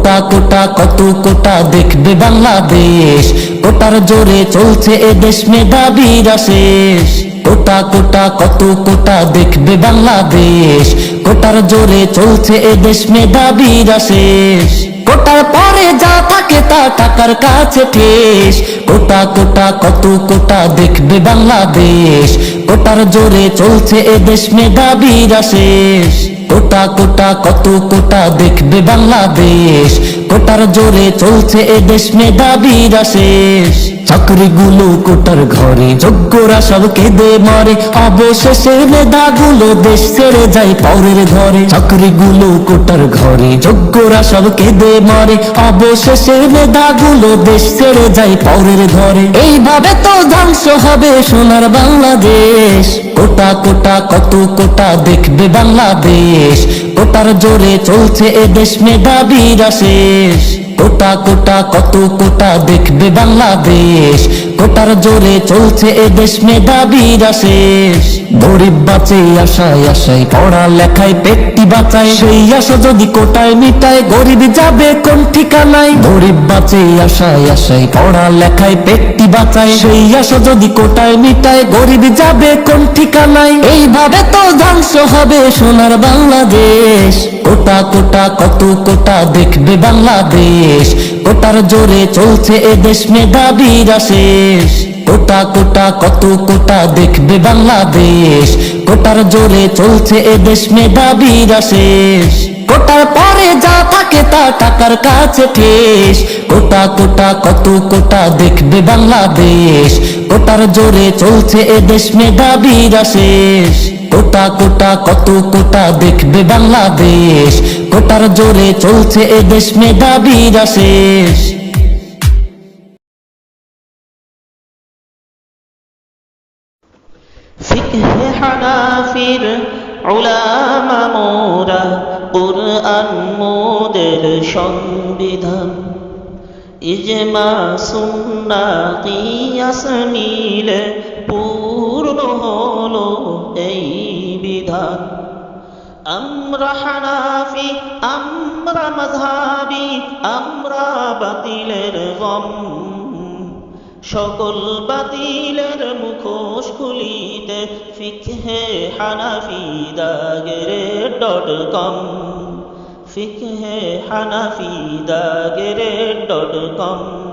কোটা কোটা কত কোটা দেখবে বাংলাদেশ। কোটার জোরে চলছে এ দেশ মেধাবীরা শেষ কোটা কোটা কত কোটা দেখবে বাংলাদেশ। কোটার জোরে চলছে এ দেশ মেধাবীরা শেষ কোটার তা টাকার কাছে ঠেস কোটা কোটা কত কোটা দেখবে বাংলাদেশ। কোটার জোরে চলছে এ দেশ মেধাবীরা শেষ কোটা কোটা কত কোটা দেখবে বাংলাদেশ। কোটার জোরে চলছে এ দেশ মেধাবীরা শেষ চাকরিগুলো কোটার ঘরে যোগ্যরা সব কেঁদে মরে। অবশেষে মেধাগুলো দেশ ছেড়ে যায় পরের ঘরে। চাকরিগুলো কোটার ঘরে যোগ্যরা সব কেঁদে মরে। অবশেষে মেধাগুলো দেশ ছেড়ে যায় পরের ঘরে। এইভাবে তো ধ্বংস হবে সোনার বাংলাদেশ। কোটা কোটা কত কোটা দেখবে বাংলাদেশ। কোটার জোরে চলছে এ দেশ মেধাবীরা শেষ। কোটা কোটা কত কোটা দেখবে বাংলাদেশ। কোটার জোরে চলছে এ দেশ মেধাবীরা শেষ গরিব বাঁচে আশায় আশায় পড়া লেখায় পেটটি বাঁচায়। সেই আশা যদি কোটায় মিটায়, গরিব যাবে কোন ঠিকানায়? গরিব বাঁচে আশায় আশায় পড়া লেখায় পেটটি বাঁচায়। সেই আশা যদি কোটায় মিটায়, গরিব যাবে কোন ঠিকানায়? এইভাবে তো ধ্বংস হবে সোনার বাংলাদেশ। কোটা কোটা কত কোটা দেখবে বাংলাদেশ। কোটার জোরে চলছে এ দেশ মেধাবীরা শেষ কোটা কোটা কত কোটা দেখবে বাংলাদেশ। কোটার জোরে চলছে এ দেশ মেধাবীরা শেষ কোটার পরে যা থাকে তা টাকার কাছে ঠেস কোটা কোটা কত কোটা দেখবে বাংলাদেশ। কোটার জোরে চলছে এ দেশ মেধাবীরা শেষ কোটা কোটা কত কোটা দেখবে বাংলাদেশ। কোটার জোরে চলছে এ দেশ মেধাবীরা শেষ। ফিকহে হানাফির উলামা মোরা কুরআন মোদের সংবিধান। ইজমা সুন্না কিয়াস মিলে আমরা হানাফি আমরা মাঝহাবি আমরা বাতিলের গম। সকল বাতিলের মুখোশ খুলিতে ফিকহে হানাফি দাগেরে ডট কম। ফিকহে হানাফি দাগেরে ডট কম।